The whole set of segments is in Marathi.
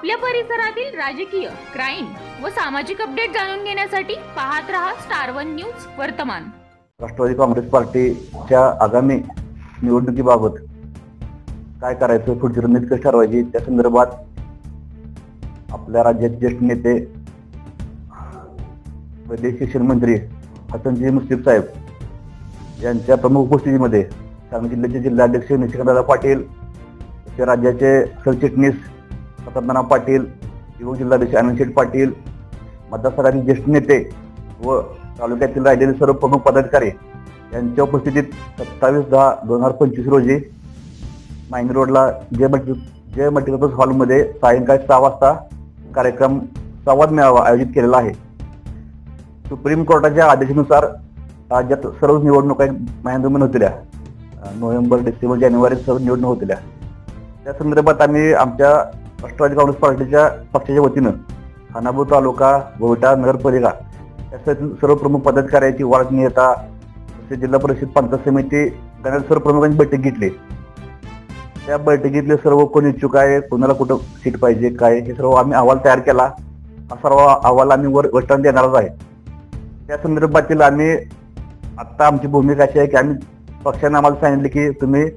आपल्या परिसरातील राजकीय क्राईम व सामाजिक अपडेट जाणून घेण्यासाठी पाहत रहा स्टार वन न्यूज वर्तमान. राष्ट्रवादी काँग्रेस पार्टीच्या आगामी निवडणुकीबाबत काय करायचं पुढची रणनीती कशी ठरवायची त्या संदर्भात आपल्या राज्याचे ज्येष्ठ नेते पहिले शिक्षण मंत्री हसनजी मुश्रीफ साहेब यांच्या प्रमुख उपस्थितीमध्ये सांगली जिल्ह्याचे जिल्हाध्यक्ष निशिकांतदादा पाटील राज्याचे सरचिटणीस सततनाना पाटील युवक जिल्हाध्यक्ष आनंदशेठ पाटील मतदारसंघातील ज्येष्ठ नेते व तालुक्यातील राहिलेले सर्व प्रमुख पदाधिकारी यांच्या उपस्थितीत सत्तावीस दहा दोन हजार पंचवीस रोजी मायनी रोडला जय मल्टी जय मल्टीपर्पज हॉलमध्ये सायंकाळी सहा वाजता कार्यक्रम संवाद मेळावा आयोजित केलेला आहे. सुप्रीम कोर्टाच्या आदेशानुसार राज्यात सर्व निवडणुका महिन्यात होतील नोव्हेंबर डिसेंबर जानेवारी सर्व निवडणूक होतील त्या संदर्भात आम्ही आमच्या राष्ट्रवादी काँग्रेस पार्टीच्या पक्षाच्या वतीनं खानापूर तालुका गोविटा नगरपालिका यासाठी सर्व प्रमुख पदाधिकाऱ्यांची वाढ नेता तसेच जिल्हा परिषद पंचायत समिती गणातील सर्व प्रमुखांची बैठक घेतली. त्या बैठकीतले सर्व कोण इच्छुक आहे कोणाला कुठं सीट पाहिजे काय हे सर्व आम्ही अहवाल तयार केला. हा सर्व अहवाल आम्ही वर वटान देणारच आहे. त्या संदर्भातील आम्ही आत्ता आमची भूमिका अशी आहे की आम्ही पक्षाने आम्हाला सांगितले की तुम्ही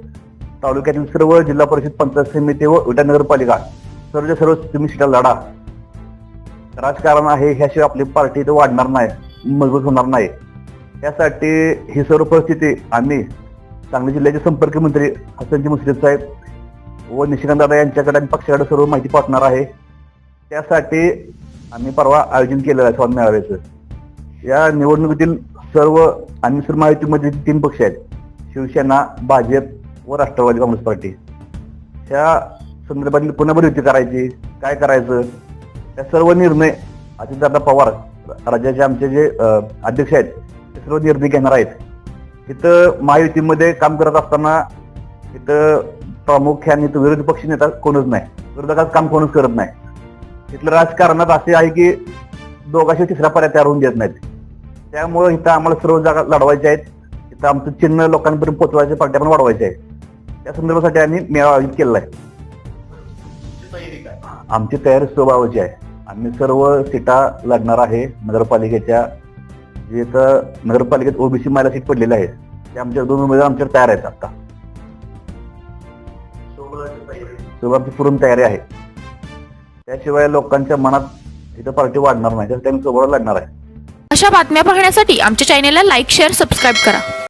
तालुक्यातील सर्व जिल्हा परिषद पंचायत समिती व विटा नगरपालिका सर्वच्या सर्व तुम्ही सीटा लढा. राजकारण आहे ह्याशिवाय आपली पार्टी इथं वाढणार नाही मजबूत होणार नाही. त्यासाठी ही सर्व परिस्थिती आम्ही सांगली जिल्ह्याचे संपर्क मंत्री हसनजी मुश्रीफ साहेब व निशिकांत दादा यांच्याकडे आणि पक्षाकडे सर्व माहिती पाठणार आहे. त्यासाठी आम्ही परवा आयोजन केलेलं आहे स्वामी मेळाव्याचं. या निवडणुकीतील सर्व आणि सर्व माहितीमध्ये तीन पक्ष आहेत. शिवसेना भाजप व राष्ट्रवादी काँग्रेस पार्टी. ह्या संदर्भातील पुनर्भरती करायची. काय करायचं? या सर्व निर्णय अजितदादा पवार राज्याचे आमचे जे अध्यक्ष आहेत ते सर्व निर्णय घेणार आहेत. इथं महायुतीमध्ये काम करत असताना इथं प्रामुख्याने विरोधी पक्ष नेता कोणच नाही. विरोधकात काम कोणच करत नाही. इथलं राजकारणात असे आहे की दोघाशी तिसरा पर्याय तयार होऊन देत नाहीत. त्यामुळं इथं आम्हाला सर्व जागा लढवायच्या आहेत. इथं आमचं चिन्ह लोकांपर्यंत पोचवायचे पार्ट्या पण वाढवायचे आहे त्या संदर्भासाठी आम्ही मेळावा आयोजित केलेला आहे. आमची तयारी स्वभावाची आहे. आम्ही सर्व सीटा लढणार आहे नगरपालिकेच्या जे तर नगरपालिकेत ओबीसी मायला सीट पडलेल्या आहेत ते आमच्या दोन उमेदवार आमच्यावर तयार आहेत आता. सर्व आमची पूर्ण तयारी आहे. त्याशिवाय लोकांच्या मनात इथं पार्टी वाढणार नाही त्यासाठी आम्ही सोबत लढणार आहे. अशा बातम्या पाहण्यासाठी आमच्या चॅनेलला लाईक शेअर सबस्क्राईब करा.